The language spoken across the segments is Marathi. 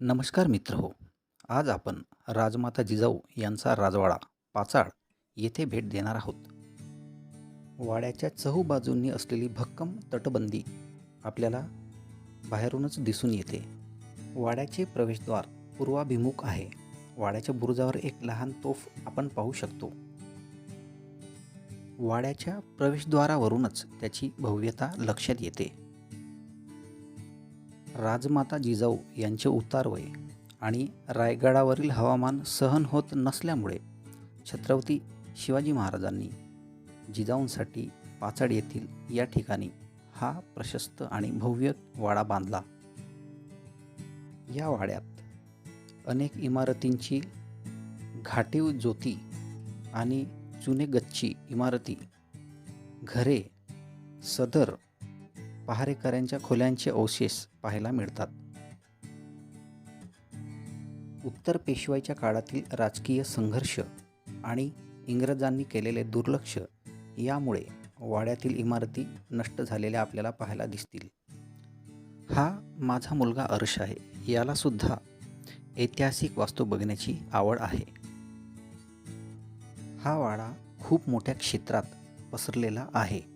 नमस्कार मित्र हो. आज आपण राजमाता जिजाऊ यांचा राजवाडा पाचाड येथे भेट देणार आहोत. वाड्याच्या चहूबाजूंनी असलेली भक्कम तटबंदी आपल्याला बाहेरूनच दिसून येते. वाड्याचे प्रवेशद्वार पूर्वाभिमुख आहे. वाड्याच्या बुरुजावर एक लहान तोफ आपण पाहू शकतो. वाड्याच्या प्रवेशद्वारावरूनच त्याची भव्यता लक्षात येते. राजमाता जिजाऊ यांचे उतारवय आणि रायगडावरील हवामान सहन होत नसल्यामुळे छत्रपती शिवाजी महाराजांनी जिजाऊंसाठी पाचड येथील या ठिकाणी हा प्रशस्त आणि भव्य वाडा बांधला. या वाड्यात अनेक इमारतींची घाटीव ज्योती आणि जुने गच्ची इमारती घरे सदर पहारेकऱ्यांच्या खोल्यांचे अवशेष पाहायला मिळतात. उत्तर पेशवाईच्या काळातील राजकीय संघर्ष आणि इंग्रजांनी केलेले दुर्लक्ष यामुळे वाड्यातील इमारती नष्ट झालेल्या आपल्याला पाहायला दिसतील. हा माझा मुलगा अर्श आहे. यालासुद्धा ऐतिहासिक वास्तू बघण्याची आवड आहे. हा वाडा खूप मोठ्या क्षेत्रात पसरलेला आहे.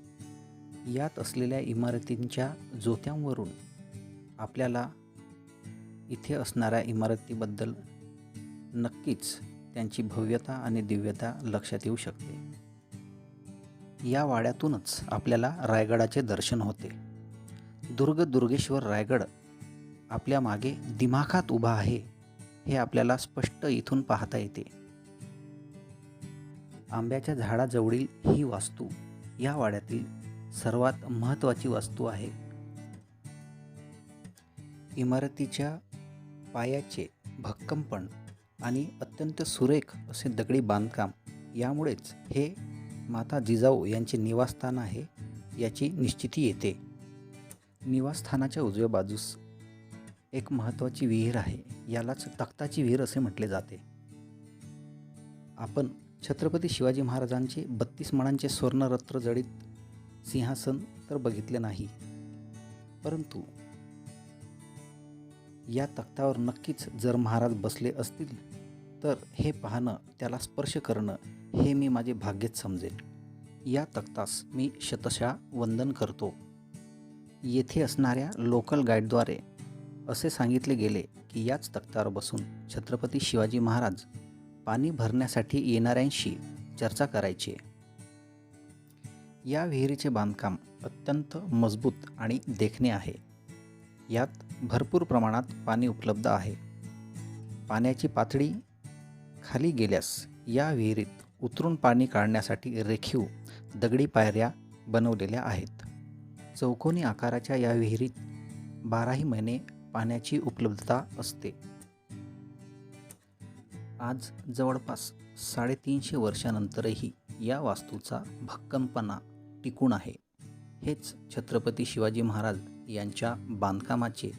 यात असलेल्या इमारतींच्या जोत्यांवरून आपल्याला इथे असणाऱ्या इमारतीबद्दल नक्कीच त्यांची भव्यता आणि दिव्यता लक्षात येऊ शकते. या वाड्यातूनच आपल्याला रायगडाचे दर्शन होते. दुर्ग दुर्गेश्वर रायगड आपल्या मागे दिमाखात उभा आहे हे आपल्याला स्पष्ट इथून पाहता येते. आंब्याच्या झाडाजवळील ही वास्तू या वाड्यातील सर्वात महत्त्वाची वास्तू आहे. इमारतीच्या पायाचे भक्कमपण आणि अत्यंत सुरेख असे दगडी बांधकाम यामुळेच हे माता जिजाऊ यांचे निवासस्थान आहे याची निश्चिती येते. निवासस्थानाच्या उजव्या बाजूस एक महत्त्वाची विहीर आहे यालाच तख्ताची विहीर असे म्हटले जाते. आपण छत्रपती शिवाजी महाराजांचे बत्तीस मणांचे स्वर्णरत्र जडित सिंहासन तर बघितले नाही. परंतु या तख्तावर नक्कीच जर महाराज बसले असतील तर हे पाहणं त्याला स्पर्श करणं हे मी माझे भाग्यच समजेल या तख्तास मी शतशा वंदन करतो. येथे असणाऱ्या लोकल गाईडद्वारे असे सांगितले गेले की याच तख्तावर बसून छत्रपती शिवाजी महाराज पाणी भरण्यासाठी येणाऱ्यांशी चर्चा करायचे. या विहिरीचे बांधकाम अत्यंत मजबूत आणि देखणे आहे. यात भरपूर प्रमाणात पाणी उपलब्ध आहे. पाण्याची पातळी खाली गेल्यास या विहिरीत उतरून पाणी काढण्यासाठी रेखीव दगडी पायऱ्या बनवलेल्या आहेत. चौकोनी आकाराच्या या विहिरीत बाराही महिने पाण्याची उपलब्धता असते. आज जवळपास साडेतीनशे वर्षानंतरही या वास्तूचा भक्कमपणा टिकून आहे. हेच छत्रपती शिवाजी महाराज यांच्या बांधकामाचे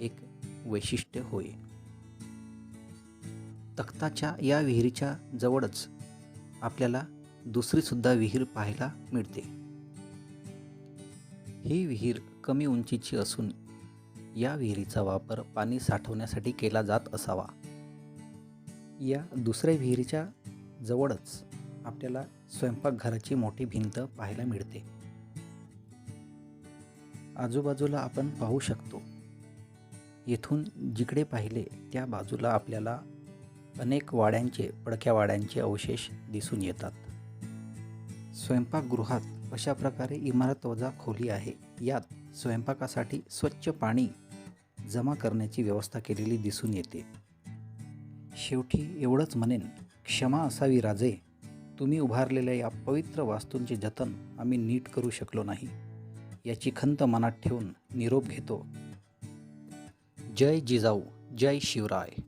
एक वैशिष्ट्य होय. तख्ताच्या या विहिरीच्या जवळच आपल्याला दुसरीसुद्धा विहीर पाहायला मिळते. ही विहीर कमी उंचीची असून या विहिरीचा वापर पाणी साठवण्यासाठी केला जात असावा. या दुसऱ्या विहिरीच्या जवळच आपल्याला स्वयंपाकघराची मोठी भिंत पाहायला मिळते. आजूबाजूला आपण पाहू शकतो. येथून जिकडे पाहिले त्या बाजूला आपल्याला अनेक वाड्यांचे पडक्या वाड्यांचे अवशेष दिसून येतात. स्वयंपाकगृहात अशा प्रकारे इमारत वजा खोली आहे. यात स्वयंपाकासाठी स्वच्छ पाणी जमा करण्याची व्यवस्था केलेली दिसून येते. शेवटी एवढंच म्हणेन क्षमा असावी राजे. तुम्ही उभारलेल्या या पवित्र वास्तूंचे जतन आम्ही नीट करू शकलो नाही. याची खंत मनात ठेवून निरोप घेतो. जय जिजाऊ जय शिवराय.